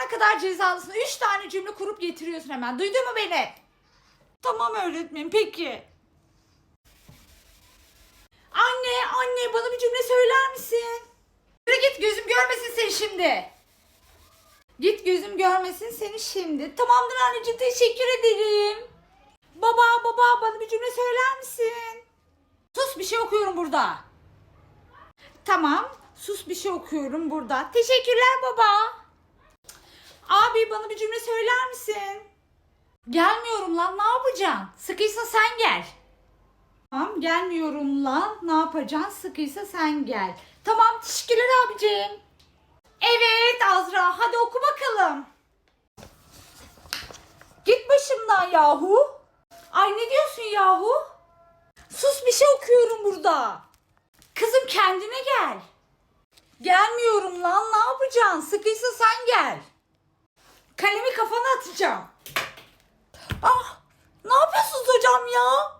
ana kadar cezalısın. Üç tane cümle kurup getiriyorsun hemen. Duydun mu beni? Tamam öğretmenim peki. Anne anne bana bir cümle söyler misin? Yürü git gözüm görmesin seni şimdi. Git gözüm görmesin seni şimdi. Tamamdır anneciğim teşekkür ederim. Baba baba bana bir cümle söyler misin? Sus bir şey okuyorum burada. Tamam sus bir şey okuyorum burada. Teşekkürler baba. Abi bana bir cümle söyler misin? Gelmiyorum lan ne yapacaksın? Sıkıysa sen gel. Tamam gelmiyorum lan ne yapacaksın? Sıkıysa sen gel. Tamam teşekkürler abicim. Evet Azra hadi oku bakalım. Git başımdan yahu. Ay ne diyorsun yahu? Sus bir şey okuyorum burada. Kızım kendine gel. Gelmiyorum lan ne yapacaksın? Sıkıysa sen gel. Atacağım. Ah ne yapıyorsunuz hocam ya?